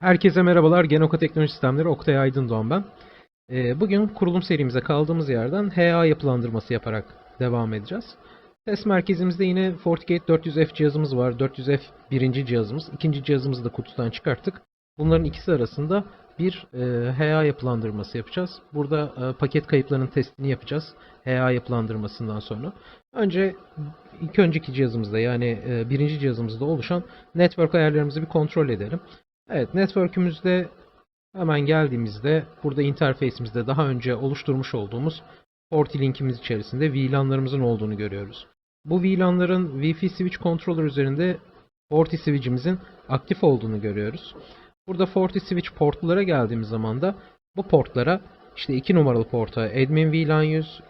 Herkese merhabalar. Genoka Teknoloji Sistemleri Oktay Aydın Doğan ben. Ee, Bugün kurulum serimize kaldığımız yerden HA yapılandırması yaparak devam edeceğiz. Test merkezimizde yine FortiGate 400F cihazımız var. 400F birinci cihazımız. İkinci cihazımızı da kutudan çıkarttık. Bunların ikisi arasında bir e, HA yapılandırması yapacağız. Burada e, paket kayıplarının testini yapacağız. HA yapılandırmasından sonra. Önce ilk önceki cihazımızda yani e, birinci cihazımızda oluşan network ayarlarımızı bir kontrol edelim. Evet, network'ümüzde hemen geldiğimizde burada interface'imizde daha önce oluşturmuş olduğumuz Forti linkimiz içerisinde VLAN'larımızın olduğunu görüyoruz. Bu VLAN'ların Wi-Fi switch controller üzerinde Forti switch'imizin aktif olduğunu görüyoruz. Burada Forti switch portlara geldiğimiz zaman da bu portlara işte 2 numaralı porta admin VLAN 100,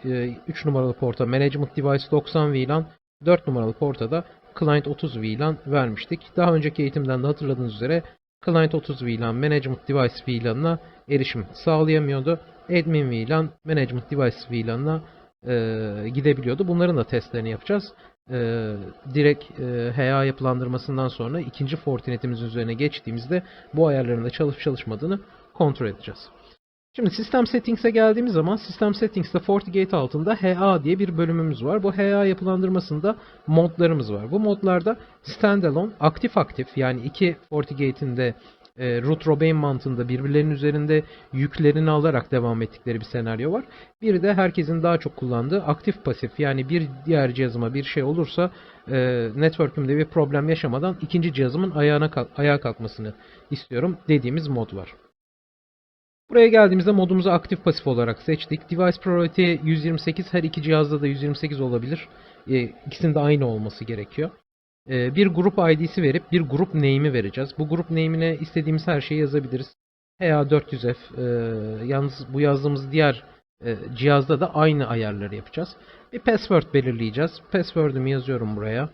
3 numaralı porta management device 90 VLAN, 4 numaralı porta da client 30 VLAN vermiştik. Daha önceki eğitimden de hatırladığınız üzere Client 30 VLAN Management Device VLAN'ına erişim sağlayamıyordu. Admin VLAN Management Device VLAN'ına e, gidebiliyordu. Bunların da testlerini yapacağız. E, direkt e, HA yapılandırmasından sonra ikinci Fortinet'imizin üzerine geçtiğimizde bu ayarların da çalışıp çalışmadığını kontrol edeceğiz. Şimdi System Settings'e geldiğimiz zaman System Settings'te FortiGate altında HA diye bir bölümümüz var. Bu HA yapılandırmasında modlarımız var. Bu modlarda standalone, aktif aktif yani iki FortiGate'in de e, root robin mantığında birbirlerinin üzerinde yüklerini alarak devam ettikleri bir senaryo var. Bir de herkesin daha çok kullandığı aktif pasif yani bir diğer cihazıma bir şey olursa e, network'ümde bir problem yaşamadan ikinci cihazımın ayağına ayağa kalkmasını istiyorum dediğimiz mod var. Buraya geldiğimizde modumuzu aktif pasif olarak seçtik. Device Priority 128 her iki cihazda da 128 olabilir. E, de aynı olması gerekiyor. E, bir grup ID'si verip bir grup name'i vereceğiz. Bu grup name'ine istediğimiz her şeyi yazabiliriz. HA400F e, yalnız bu yazdığımız diğer e, cihazda da aynı ayarları yapacağız. Bir password belirleyeceğiz. Password'ümü yazıyorum buraya.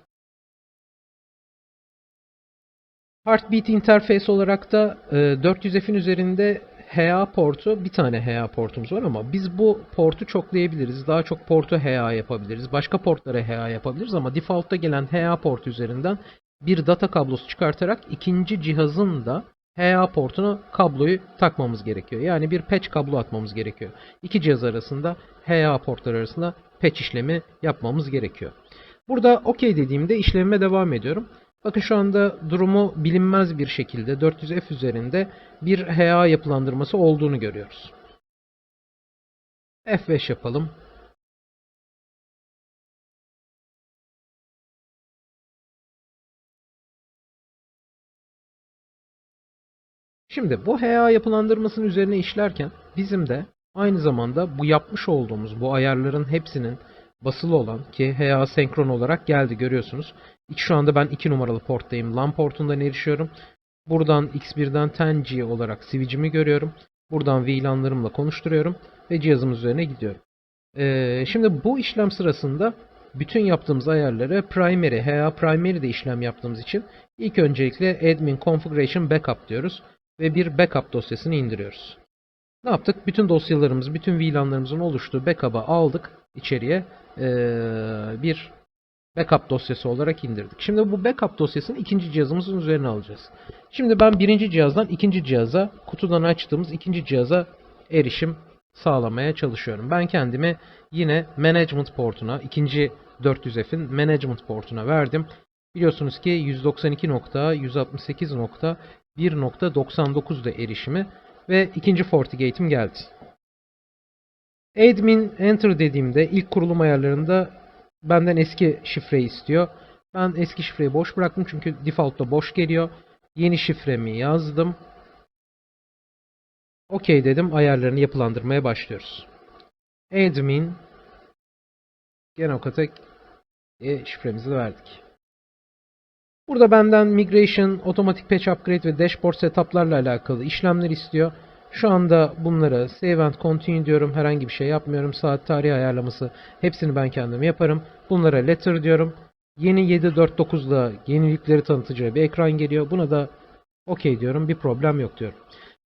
Heartbeat interface olarak da e, 400F'in üzerinde HA portu bir tane HA portumuz var ama biz bu portu çoklayabiliriz. Daha çok portu HA yapabiliriz. Başka portlara HA yapabiliriz ama default'ta gelen HA portu üzerinden bir data kablosu çıkartarak ikinci cihazın da HA portuna kabloyu takmamız gerekiyor. Yani bir patch kablo atmamız gerekiyor. İki cihaz arasında HA portlar arasında patch işlemi yapmamız gerekiyor. Burada OK dediğimde işlemime devam ediyorum. Bakın şu anda durumu bilinmez bir şekilde 400F üzerinde bir HA yapılandırması olduğunu görüyoruz. F5 yapalım. Şimdi bu HA yapılandırmasının üzerine işlerken bizim de aynı zamanda bu yapmış olduğumuz bu ayarların hepsinin basılı olan ki HA senkron olarak geldi görüyorsunuz. Şu anda ben 2 numaralı porttayım. LAN portundan erişiyorum. Buradan X1'den 10G olarak switch'imi görüyorum. Buradan VLAN'larımla konuşturuyorum ve cihazımız üzerine gidiyorum. Ee, şimdi bu işlem sırasında bütün yaptığımız ayarları primary, HA primary'de işlem yaptığımız için ilk öncelikle admin configuration backup diyoruz ve bir backup dosyasını indiriyoruz. Ne yaptık? Bütün dosyalarımız, bütün VLAN'larımızın oluştuğu backup'ı aldık içeriye ee, bir backup dosyası olarak indirdik. Şimdi bu backup dosyasını ikinci cihazımızın üzerine alacağız. Şimdi ben birinci cihazdan ikinci cihaza, kutudan açtığımız ikinci cihaza erişim sağlamaya çalışıyorum. Ben kendimi yine management portuna, ikinci 400F'in management portuna verdim. Biliyorsunuz ki 192.168.1.99'da erişimi ve ikinci FortiGate'im geldi. Admin enter dediğimde ilk kurulum ayarlarında benden eski şifreyi istiyor. Ben eski şifreyi boş bıraktım çünkü default'ta boş geliyor. Yeni şifremi yazdım. OK dedim. Ayarlarını yapılandırmaya başlıyoruz. Admin Genokotek e, şifremizi verdik. Burada benden migration, automatic patch upgrade ve dashboard setup'larla alakalı işlemler istiyor. Şu anda bunları save and continue diyorum. Herhangi bir şey yapmıyorum. Saat tarihi ayarlaması hepsini ben kendim yaparım. Bunlara letter diyorum. Yeni 7.4.9'da yenilikleri tanıtacağı bir ekran geliyor. Buna da OK diyorum. Bir problem yok diyorum.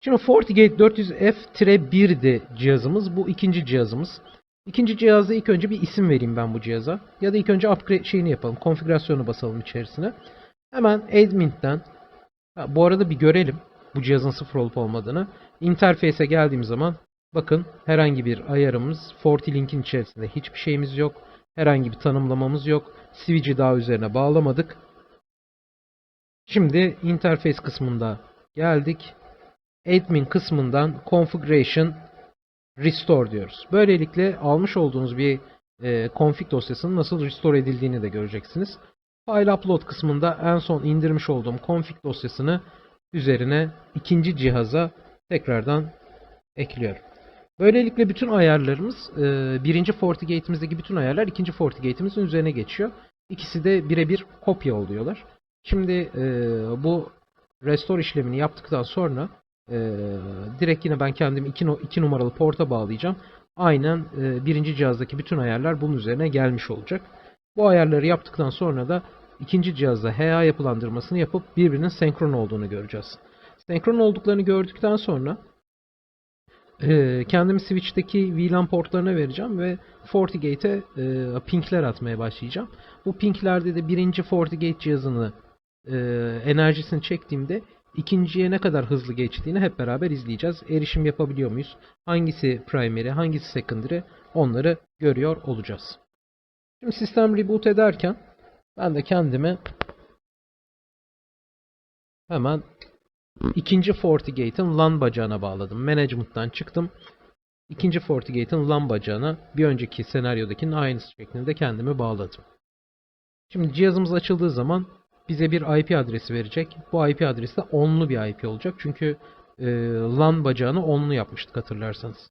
Şimdi FortiGate 400F-1'di cihazımız. Bu ikinci cihazımız. İkinci cihazda ilk önce bir isim vereyim ben bu cihaza. Ya da ilk önce upgrade şeyini yapalım. Konfigürasyonu basalım içerisine. Hemen admin'den bu arada bir görelim. Bu cihazın sıfır olup olmadığını. Interface'e geldiğim zaman bakın herhangi bir ayarımız FortiLink'in içerisinde hiçbir şeyimiz yok. Herhangi bir tanımlamamız yok. Switch'i daha üzerine bağlamadık. Şimdi interface kısmında geldik. Admin kısmından configuration restore diyoruz. Böylelikle almış olduğunuz bir e, config dosyasının nasıl restore edildiğini de göreceksiniz. File upload kısmında en son indirmiş olduğum config dosyasını üzerine ikinci cihaza tekrardan ekliyorum. Böylelikle bütün ayarlarımız e, birinci FortiGate'imizdeki bütün ayarlar ikinci FortiGate'imizin üzerine geçiyor. İkisi de birebir kopya oluyorlar. Şimdi e, bu restore işlemini yaptıktan sonra e, direkt yine ben kendim 2 2 numaralı porta bağlayacağım. Aynen birinci cihazdaki bütün ayarlar bunun üzerine gelmiş olacak. Bu ayarları yaptıktan sonra da ikinci cihazda HA yapılandırmasını yapıp birbirinin senkron olduğunu göreceğiz. Senkron olduklarını gördükten sonra e, kendimi switch'teki VLAN portlarına vereceğim ve FortiGate'e e, pingler atmaya başlayacağım. Bu pinglerde de birinci FortiGate cihazını e, enerjisini çektiğimde ikinciye ne kadar hızlı geçtiğini hep beraber izleyeceğiz. Erişim yapabiliyor muyuz? Hangisi primary, hangisi secondary onları görüyor olacağız. Şimdi sistem reboot ederken ben de kendime hemen ikinci FortiGate'in LAN bacağına bağladım. Management'tan çıktım. İkinci FortiGate'in LAN bacağına bir önceki senaryodakinin aynısı şeklinde kendimi bağladım. Şimdi cihazımız açıldığı zaman bize bir IP adresi verecek. Bu IP adresi de onlu bir IP olacak. Çünkü e, LAN bacağını onlu yapmıştık hatırlarsanız.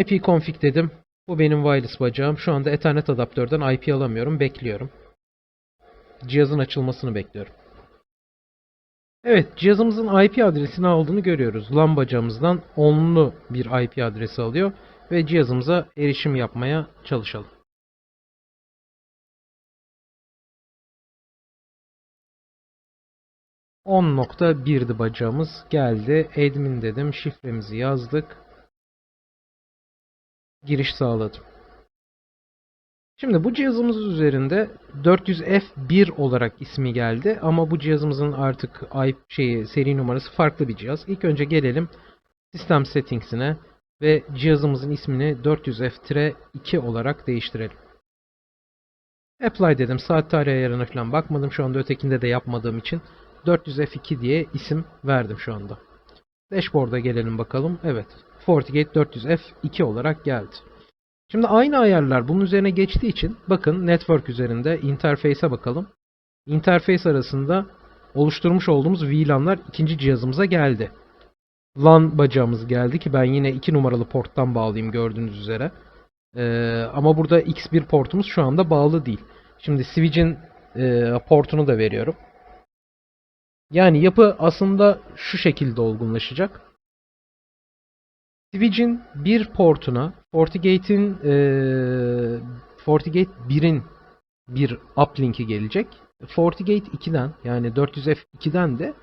IP config dedim. Bu benim wireless bacağım. Şu anda Ethernet adaptörden IP alamıyorum. Bekliyorum. Cihazın açılmasını bekliyorum. Evet, cihazımızın IP adresini aldığını görüyoruz. LAN bacağımızdan onlu bir IP adresi alıyor ve cihazımıza erişim yapmaya çalışalım. .1'di bacağımız. Geldi. Admin dedim. Şifremizi yazdık. Giriş sağladım. Şimdi bu cihazımız üzerinde 400F1 olarak ismi geldi ama bu cihazımızın artık IP şeyi seri numarası farklı bir cihaz. İlk önce gelelim sistem settings'ine ve cihazımızın ismini 400F-2 olarak değiştirelim. Apply dedim. Saat tarihi ayarına falan bakmadım. Şu anda ötekinde de yapmadığım için 400F2 diye isim verdim şu anda. Dashboard'a gelelim bakalım. Evet. FortiGate 400F2 olarak geldi. Şimdi aynı ayarlar bunun üzerine geçtiği için bakın network üzerinde interface'e bakalım. Interface arasında oluşturmuş olduğumuz VLAN'lar ikinci cihazımıza geldi. LAN bacağımız geldi ki ben yine 2 numaralı porttan bağlayayım gördüğünüz üzere. Ee, ama burada X1 portumuz şu anda bağlı değil. Şimdi switch'in e, portunu da veriyorum. Yani yapı aslında şu şekilde olgunlaşacak. Switch'in bir portuna FortiGate'in e, FortiGate 1'in bir uplink'i gelecek. FortiGate 2'den yani 400F2'den de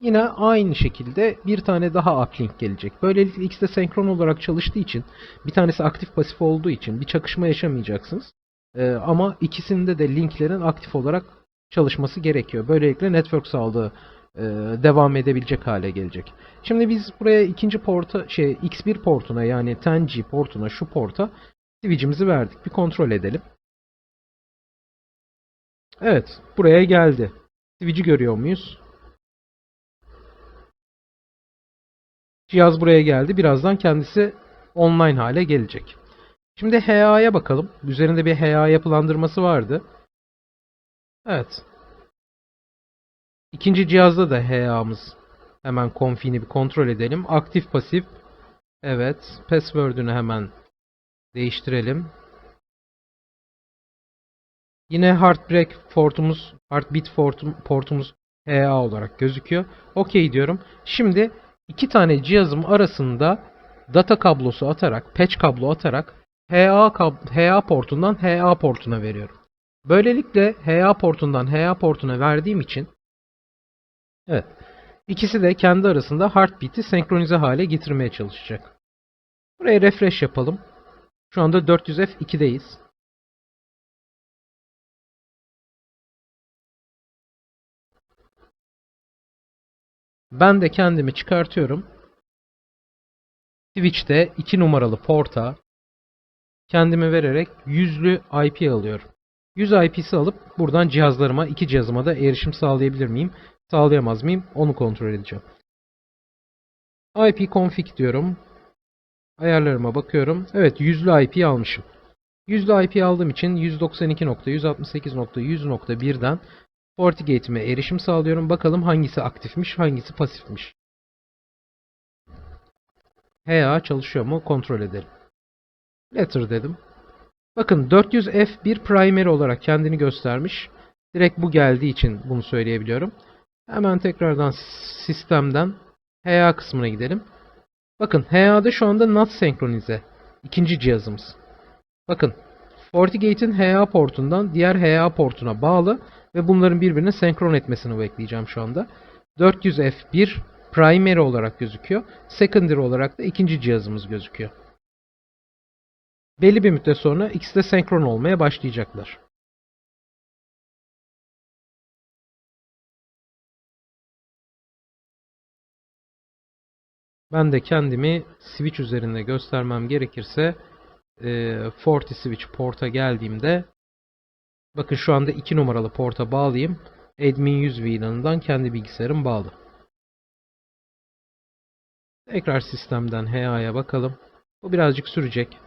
yine aynı şekilde bir tane daha uplink gelecek. Böylelikle ikisi de senkron olarak çalıştığı için bir tanesi aktif pasif olduğu için bir çakışma yaşamayacaksınız. E, ama ikisinde de linklerin aktif olarak çalışması gerekiyor. Böylelikle network sağlığı devam edebilecek hale gelecek. Şimdi biz buraya ikinci porta şey X1 portuna yani 10G portuna şu porta switch'imizi verdik. Bir kontrol edelim. Evet, buraya geldi. Switch'i görüyor muyuz? Cihaz buraya geldi. Birazdan kendisi online hale gelecek. Şimdi HA'ya bakalım. Üzerinde bir HA yapılandırması vardı. Evet. İkinci cihazda da HA'mız hemen config'ini bir kontrol edelim. Aktif pasif. Evet. Password'ünü hemen değiştirelim. Yine Heartbreak portumuz, Heartbeat portumuz HA olarak gözüküyor. OK diyorum. Şimdi iki tane cihazım arasında data kablosu atarak, patch kablo atarak HA, HA portundan HA portuna veriyorum. Böylelikle HA portundan HA portuna verdiğim için Evet. İkisi de kendi arasında heartbeat'i senkronize hale getirmeye çalışacak. Buraya refresh yapalım. Şu anda 400F2'deyiz. Ben de kendimi çıkartıyorum. Switch'te 2 numaralı porta kendime vererek yüzlü IP alıyorum. 100 IP'si alıp buradan cihazlarıma, iki cihazıma da erişim sağlayabilir miyim? Sağlayamaz mıyım? Onu kontrol edeceğim. IP config diyorum. Ayarlarıma bakıyorum. Evet yüzlü IP almışım. Yüzlü IP aldığım için 192.168.100.1'den FortiGate'ime erişim sağlıyorum. Bakalım hangisi aktifmiş, hangisi pasifmiş. HA çalışıyor mu kontrol edelim. Letter dedim. Bakın 400F1 primary olarak kendini göstermiş. Direkt bu geldiği için bunu söyleyebiliyorum. Hemen tekrardan sistemden HA kısmına gidelim. Bakın HA'da şu anda not senkronize. İkinci cihazımız. Bakın FortiGate'in HA portundan diğer HA portuna bağlı ve bunların birbirine senkron etmesini bekleyeceğim şu anda. 400F1 primary olarak gözüküyor. Secondary olarak da ikinci cihazımız gözüküyor. Belli bir müddet sonra ikisi de senkron olmaya başlayacaklar. Ben de kendimi switch üzerinde göstermem gerekirse e, Forti switch porta geldiğimde bakın şu anda 2 numaralı porta bağlayayım. Admin 100 VLAN'dan kendi bilgisayarım bağlı. Tekrar sistemden HA'ya bakalım. Bu birazcık sürecek.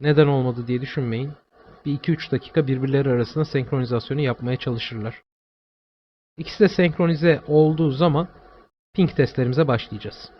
Neden olmadı diye düşünmeyin. Bir 2-3 dakika birbirleri arasında senkronizasyonu yapmaya çalışırlar. İkisi de senkronize olduğu zaman ping testlerimize başlayacağız.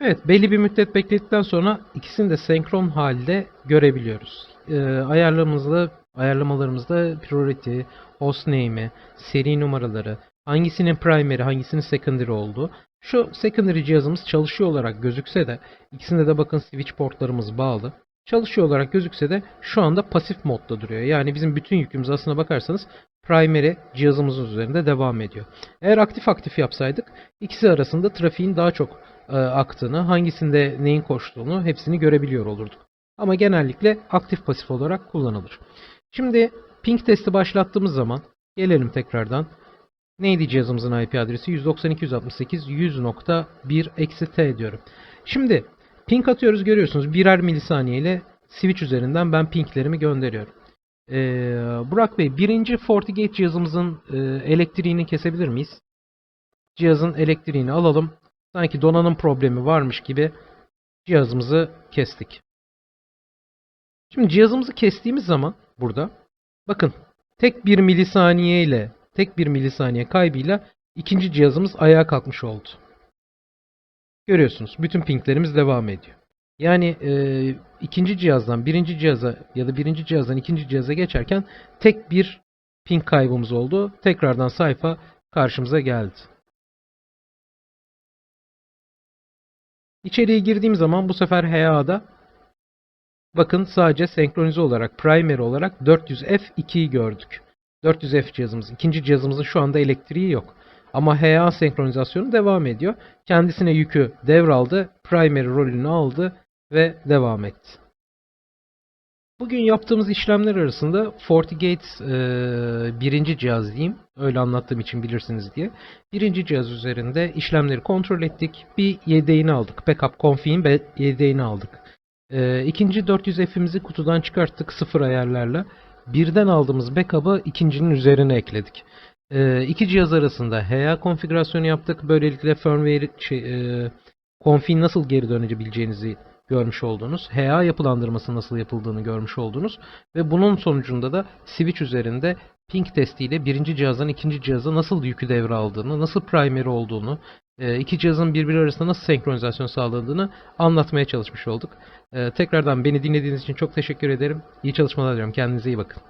Evet, belli bir müddet bekledikten sonra ikisini de senkron halde görebiliyoruz. Ee, ayarlamamızda, ayarlamalarımızda priority, host name'i, seri numaraları, hangisinin primary, hangisinin secondary olduğu. Şu secondary cihazımız çalışıyor olarak gözükse de, ikisinde de bakın switch portlarımız bağlı. Çalışıyor olarak gözükse de şu anda pasif modda duruyor. Yani bizim bütün yükümüz aslına bakarsanız primary cihazımızın üzerinde devam ediyor. Eğer aktif aktif yapsaydık ikisi arasında trafiğin daha çok e, aktığını, hangisinde neyin koştuğunu hepsini görebiliyor olurduk. Ama genellikle aktif pasif olarak kullanılır. Şimdi ping testi başlattığımız zaman gelelim tekrardan. Neydi cihazımızın IP adresi? 192.168.1-t diyorum. Şimdi ping atıyoruz görüyorsunuz. Birer milisaniye ile switch üzerinden ben pinglerimi gönderiyorum. Ee, Burak Bey birinci FortiGate cihazımızın e, elektriğini kesebilir miyiz? Cihazın elektriğini alalım. Sanki donanım problemi varmış gibi cihazımızı kestik. Şimdi cihazımızı kestiğimiz zaman burada bakın tek bir milisaniye ile tek bir milisaniye kaybıyla ikinci cihazımız ayağa kalkmış oldu. Görüyorsunuz bütün pinglerimiz devam ediyor. Yani e, ikinci cihazdan birinci cihaza ya da birinci cihazdan ikinci cihaza geçerken tek bir ping kaybımız oldu. Tekrardan sayfa karşımıza geldi. İçeriye girdiğim zaman bu sefer HA'da bakın sadece senkronize olarak primary olarak 400F2'yi gördük. 400F cihazımız. ikinci cihazımızın şu anda elektriği yok. Ama HA senkronizasyonu devam ediyor. Kendisine yükü devraldı. Primary rolünü aldı ve devam etti. Bugün yaptığımız işlemler arasında FortiGate e, birinci cihaz diyeyim. Öyle anlattığım için bilirsiniz diye. Birinci cihaz üzerinde işlemleri kontrol ettik. Bir yedeğini aldık. Backup config'in yedeğini aldık. E, ikinci 400F'imizi kutudan çıkarttık sıfır ayarlarla. Birden aldığımız backup'ı ikincinin üzerine ekledik. E, iki cihaz arasında HA konfigürasyonu yaptık. Böylelikle firmware şey, e, config nasıl geri dönebileceğinizi görmüş olduğunuz, HA yapılandırması nasıl yapıldığını görmüş olduğunuz ve bunun sonucunda da switch üzerinde ping testiyle birinci cihazdan ikinci cihaza nasıl yükü devraldığını, nasıl primary olduğunu, e, iki cihazın birbiri arasında nasıl senkronizasyon sağladığını anlatmaya çalışmış olduk. E, tekrardan beni dinlediğiniz için çok teşekkür ederim. İyi çalışmalar diliyorum. Kendinize iyi bakın.